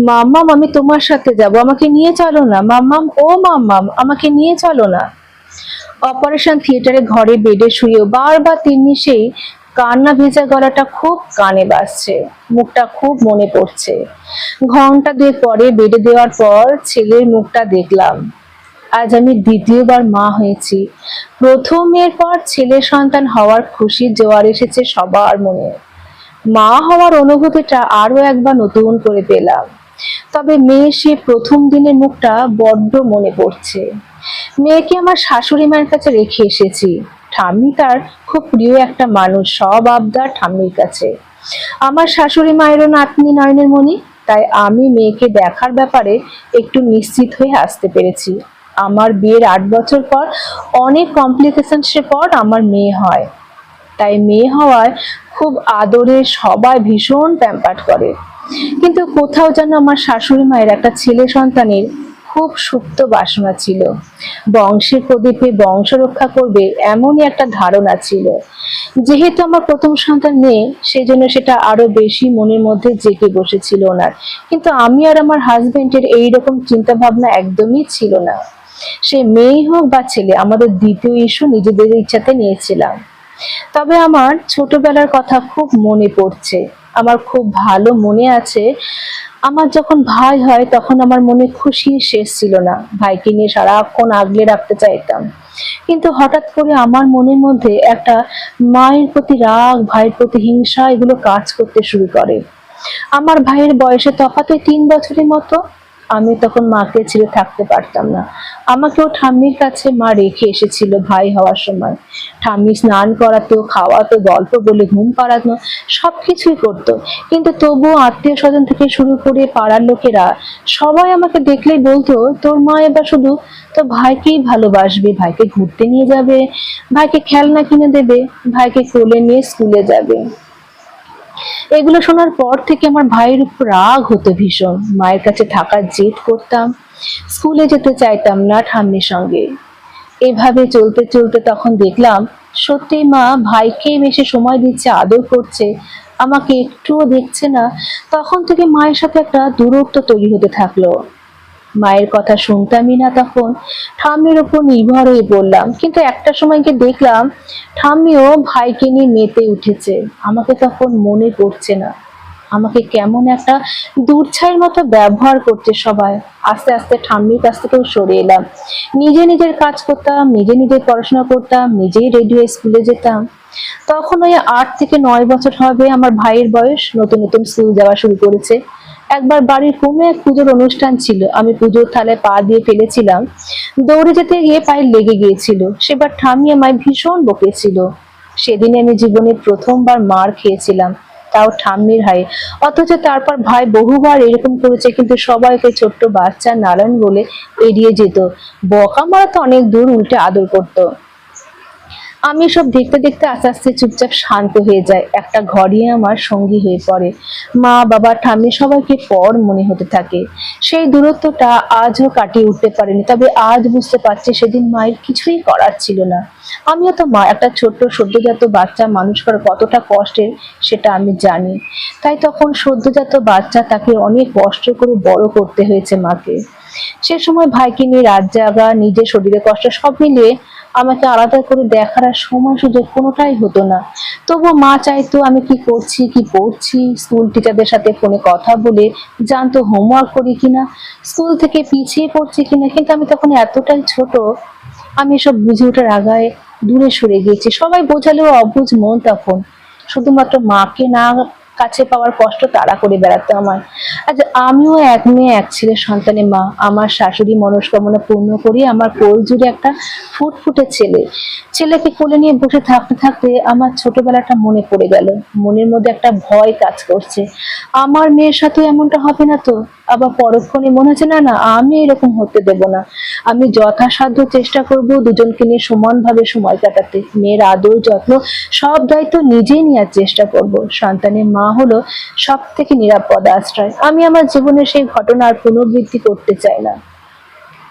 মাম্মাম আমি তোমার সাথে যাব। আমাকে নিয়ে চলো না। মাম্মাম, ও মাম্মাম, আমাকে নিয়ে চলো না। অপারেশন থিয়েটারে ঘরে বেডে শুয়েও বারবার তিন্নি সেই কান্না ভেজা গলাটা খুব কানে বাজছে। মুখটা খুব মনে পড়ছে। ঘণ্টা দুয়েক পরে বেডে দেওয়ার পর ছেলের মুখটা দেখলাম। আজ আমি দ্বিতীয়বার মা হয়েছি। প্রথমের পর ছেলে সন্তান হওয়ার খুশি জোয়ার এসেছে সবার মনে। মা হওয়ার অনুভূতিটা আরও একবার নতুন করে পেলাম। তবে মেয়ে সে প্রথম দিনের মুখটা বড্ড মনে পড়ছে। মেয়েকে আমার শাশুড়ি মায়ের কাছে রেখে এসেছি। ঠাম্মি তার খুব প্রিয় একটা মানুষ, সব আবদার ঠাম্মির কাছে। আমার শাশুড়ি মায়েরও নাতনি নয়নের মনি তাই আমি মেয়েকে দেখার ব্যাপারে একটু নিশ্চিত হয়ে আসতে পেরেছি। আমার বিয়ের আট বছর পর অনেক কমপ্লিকেশনসের পর আমার মেয়ে হয়। তাই মেয়ে হওয়ায় খুব আদরে সবাই ভীষণ প্যাম্পার্ট করে। কিন্তু কোথাও যেন আমার শাশুড়ি মায়ের একটা ছেলে সন্তানের খুব সুপ্ত বাসনা ছিল। বংশের প্রদীপে বংশ রক্ষা করবে এমনই একটা ধারণা ছিল। যেহেতু আমার প্রথম সন্তান নেই সেই জন্য সেটা আরও বেশি মনের মধ্যে জেগে বসেছিল ওনার। কিন্তু আমি আর আমার হাজবেন্ডের এইরকম চিন্তা ভাবনা একদমই ছিল না। সে মেয়ে হোক বা ছেলে, আমাদের দ্বিতীয় ইস্যু নিজেদের ইচ্ছাতে নিয়েছিলাম। তবে আমার ছোটবেলার কথা খুব মনে পড়ছে। আমার খুব ভালো মনে আছে। আমার যখন ভাই হয়, তখন আমার মনে খুশি শেষ ছিল না। ভাইকে নিয়ে সারাক্ষণ আগলে রাখতে চাইতাম। কিন্তু হঠাৎ করে আমার মনের মধ্যে একটা মায়ের প্রতি রাগ, ভাইয়ের প্রতি হিংসা এগুলো কাজ করতে শুরু করে। আমার ভাইয়ের বয়সে তফাতে তিন বছরের মতো। আমি তখন মাকে ছেড়ে থাকতে পারতাম না। আমাকেও ঠাম্মির কাছে মা রেখে এসেছিল ভাই হওয়ার সময়। ঠাম্মি স্নান করাতো, খাওয়াতো, গল্প বলে ঘুম পাড়ানো সবকিছুই করতো। কিন্তু তবুও আত্মীয় স্বজন থেকে শুরু করে পাড়ার লোকেরা সবাই আমাকে দেখলেই বলতো, তোর মা এবার শুধু তোর ভাইকেই ভালোবাসবে, ভাইকে ঘুরতে নিয়ে যাবে, ভাইকে খেলনা কিনে দেবে, ভাইকে কোলে নিয়ে স্কুলে যাবে। এগুলো শোনার পর থেকে আমার ভাইয়ের উপর রাগ হতো ভীষণ। মায়ের কাছে থাকার জেদ করতাম, স্কুলে যেতে চাইতাম না ঠাম্মির সঙ্গে। এভাবে চলতে চলতে তখন দেখলাম, সত্যি মা, ভাইকে বেশি সময় দিচ্ছে, আদর করছে, আমাকে একটুও দেখছে না। তখন থেকে মায়ের সাথে একটা দূরত্ব তৈরি হতে থাকল। মায়ের কথা শুনতামই না তখন। ঠাম্মির উপর নির্ভর হয়ে পড়লাম কিন্তু একটা সময় গিয়ে দেখলাম, ঠাম্মিও ভাইকে নিয়ে মেতে উঠেছে। আমাকে তখন মনে পড়ছে না। আমাকে কেমন একটা দূরছাইয়ের মতো ব্যবহার করছে সবাই। আস্তে আস্তে ঠাম্মির কাছ থেকেও সরে এলাম। নিজে নিজের কাজ করতাম, নিজে নিজে পড়াশোনা করতাম, নিজেই রেডিও স্কুলে যেতাম। তখন ওই আট থেকে নয় বছর হবে, আমার ভাইয়ের বয়স, নতুন নতুন স্কুল যাওয়া শুরু করেছে। একবার বাড়ির কোনো এক পুজোর অনুষ্ঠান ছিল। আমি পুজোর থালায় পা দিয়ে ফেলেছিলাম। দৌড়ে যেতে গিয়ে পায়ে লেগে গিয়েছিল। সেবার ঠামি আমায় ভীষণ বকেছিল। সেদিনে আমি জীবনে প্রথমবার মার খেয়েছিলাম, তাও ঠাম্মির হাই অথচ তারপর ভাই বহুবার এরকম করেছে, কিন্তু সবাইকে ছোট্ট বাচ্চা নারায়ণ বলে এড়িয়ে যেত। বকা মারা তো অনেক দূর উল্টে আদর করতো। আমি সব দেখতে দেখতে আস্তে আস্তে চুপচাপ শান্ত হয়ে যায় একটা ঘরই আমার সঙ্গী হয়ে পড়ে। মা, বাবা, ঠাম্মি সবাইকে পর মনে হতে থাকে। সেই দূরত্বটা আজও কাটিয়ে উঠতে পারেনি, তবে আজ বুঝতে পারছি সেদিন মায়ের কিছুই করার ছিল না। আমিও তো মা, একটা ছোট্ট সদ্যজাত বাচ্চা, মানুষ করা কতটা কষ্টের সেটা আমি জানি। তাই তখন সদ্যজাত বাচ্চা তাকে অনেক কষ্ট করে বড় করতে হয়েছে মাকে। সে সময় ভাইকে নিয়ে রাত জাগা, নিজের শরীরে কষ্ট সব মিলিয়ে আমাকে আলাদা করে দেখার আর সময় সুযোগ কোনোটাই হতো না। তবুও মা চাইতো আমি কি করছি, কি পড়ছি স্কুল টিচারদের সাথে ফোনে কথা বলে জানতো হোমওয়ার্ক করি কিনা স্কুল থেকে পিছিয়ে পড়ছি কিনা, কিন্তু আমি তখন এতটাই ছোট, আমি এসব বুঝে ওঠার আগায় দূরে সরে গিয়েছি। সবাই বোঝালেও অবুঝ মন তখন। শুধুমাত্র মাকে না কাছে পাওয়ার কষ্ট তাড়া করে বেড়াতে আমার আজ আমিও এক মেয়ে, এক ছেলের সন্তানের মা। আমার শাশুড়ি মনস্কামনা পূর্ণ করি আমার কোল জুড়ে একটা ফুটফুটে ছেলে। ছেলেকে কোলে নিয়ে বসে থাকতে থাকতে আমার ছোটবেলাটা মনে পড়ে গেল। মনের মধ্যে একটা ভয় কাজ করছে। আমার মেয়ের সাথে এমনটা হবে না তো? আবার পরক্ষণে মনে হচ্ছে, না না, আমি এরকম হতে দেব না। আমি যথাসাধ্য চেষ্টা করব দুজনকে নিয়ে সমানভাবে সময় কাটাতে। মেয়ের আদর, যত্ন, সব দায়িত্ব নিজেই নেওয়ার চেষ্টা করব। সন্তানের মা হলো সব থেকে নিরাপদ আশ্রয়। আমি আমার জীবনে সেই ঘটনার পুনরাবৃত্তি করতে চাই না।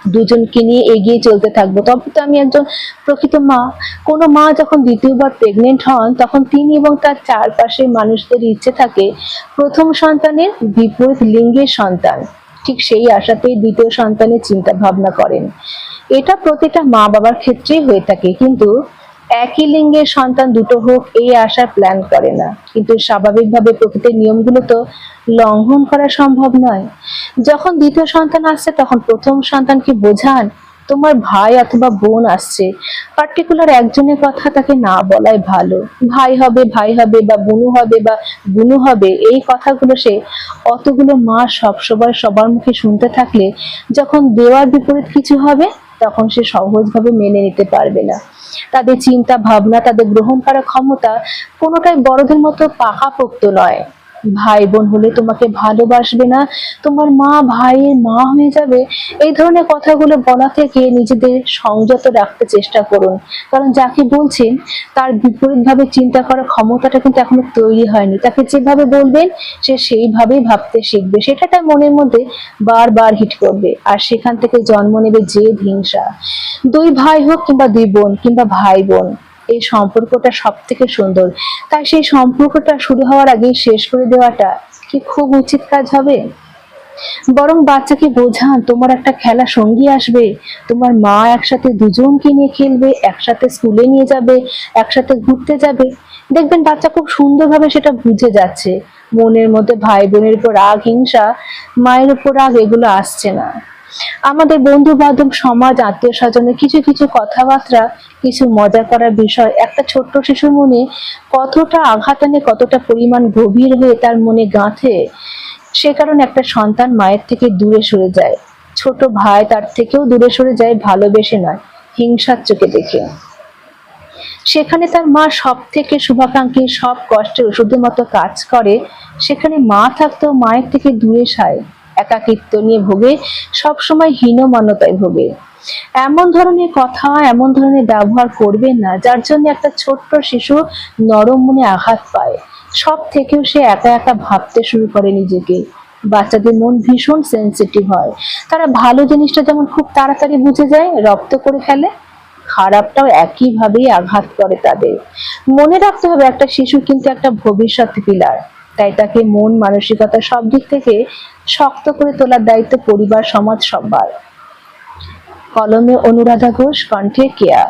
দুজনকে নিয়ে এগিয়ে চলতে থাকব। তবে তো আমি একজন প্রকৃত মা। কোনো মা যখন দ্বিতীয়বার প্রেগনেন্ট হন, তখন তিনি এবং তার চারপাশের মানুষদের ইচ্ছে থাকে প্রথম সন্তানের বিপরীত লিঙ্গের সন্তান। ঠিক সেই আশাতেই দ্বিতীয় সন্তানের চিন্তা ভাবনা করেন। এটা প্রতিটা মা বাবার ক্ষেত্রেই হয়ে থাকে। কিন্তু একই লিঙ্গের সন্তান দুটো হোক, এই আশার প্ল্যান করে না। কিন্তু স্বাভাবিকভাবে প্রকৃতির নিয়মগুলো তো লঙ্ঘন করা সম্ভব নয়। যখন দ্বিতীয় সন্তান আসছে, তখন প্রথম সন্তানকে বোঝান? তোমার ভাই অথবা বোন আসছে। পার্টিকুলার একজনের কথা তাকে না বলাই ভালো। ভাই হবে ভাই হবে বা বুনু হবে বা বুনু হবে, এই কথাগুলো সে অতগুলো মা সবসময় সবার মুখে শুনতে থাকলে যখন দেওয়ার বিপরীত কিছু হবে, তখন সে সহজভাবে মেনে নিতে পারবে না। তাদের চিন্তা ভাবনা তাদের গ্রহণ করার ক্ষমতা কোনোটাই বড়দের মতো পাকাপোক্ত নয়। ভাই বোন হলে তোমাকে ভালোবাসবে না, তোমার মা ভাইয়ের মা হয়ে যাবে। এই ধরনের কথাগুলো বলা থেকে নিজেদের সংযত রাখতে চেষ্টা করুন। কারণ যাকে বলছেন, তার বিপরীতভাবে চিন্তা করার ক্ষমতাটা কিন্তু এখনও তৈরি হয়নি। তাকে যেভাবে বলবেন, সে সেইভাবেই ভাবতে শিখবে। সেটা তার মনের মধ্যে বারবার হিট করবে। আর সেখান থেকে জন্ম নেবে জেদ হিংসা। দুই ভাই হোক কিংবা দুই বোন কিংবা ভাই বোন এই সম্পর্কটা সব থেকে সুন্দর। তাই সেই সম্পর্কটা শুরু হওয়ার আগেই শেষ করে দেওয়াটা কি খুব উচিত কাজ হবে? বরং বাচ্চাকে বোঝান, তোমার একটা খেলা সঙ্গী আসবে, তোমার মা একসাথে দুজনকে নিয়ে খেলবে, একসাথে স্কুলে নিয়ে যাবে, একসাথে ঘুরতে যাবে। দেখবেন বাচ্চা খুব সুন্দরভাবে সেটা বুঝে যাচ্ছে। মনের মধ্যে ভাই বোনের উপর রাগ, হিংসা, মায়ের উপর রাগ, এগুলো আসছে না। আমাদের বন্ধু বান্ধব সমাজ, আত্মীয় স্বজনের কিছু কিছু কথাবার্তা, কিছু মজা করার বিষয়। একটা ছোট্ট শিশুর মনে কতটা আঘাত আনে, কতটা পরিমাণ গভীর হয়ে তার মনে গাঁথে, সে কারণে একটা সন্তান মায়ের থেকে দূরে সরে যায়। ছোট ভাই তার থেকেও দূরে সরে যায়, ভালোবেসে নয়, হিংসার চোখে দেখে। সেখানে তার মা সব থেকে শুভাকাঙ্ক্ষী, সব কষ্টের ওষুধের মতো কাজ করে। সেখানে মা থাকতেও মায়ের থেকে দূরে সায়। একাকিত্ব নিয়ে ভোগে, সবসময় হীনমান্যতায় ভোগে। এমন ধরনের কথা, এমন ধরনের ব্যবহার করবেন না, যার জন্য একটা ছোট্ট শিশু নরম মনে আঘাত পায়। সব থেকেও সে একা একা ভাবতে শুরু করে নিজেকে। বাচ্চাদের মন ভীষণ সেন্সিটিভ হয়। তারা ভালো জিনিসটা যেমন খুব তাড়াতাড়ি বুঝে যায়, রপ্ত করে ফেলে, খারাপটাও একইভাবেই আঘাত করে তাদের। মনে রাখতে হবে একটা শিশু কিন্তু একটা ভবিষ্যৎ পিলার তাই তাকে মন, মানসিকতা সব দিক থেকে শক্ত করে তোলার দায়িত্ব পরিবার, সমাজ, সবার। কলমে অনুরাধা ঘোষ, কণ্ঠে কেয়া।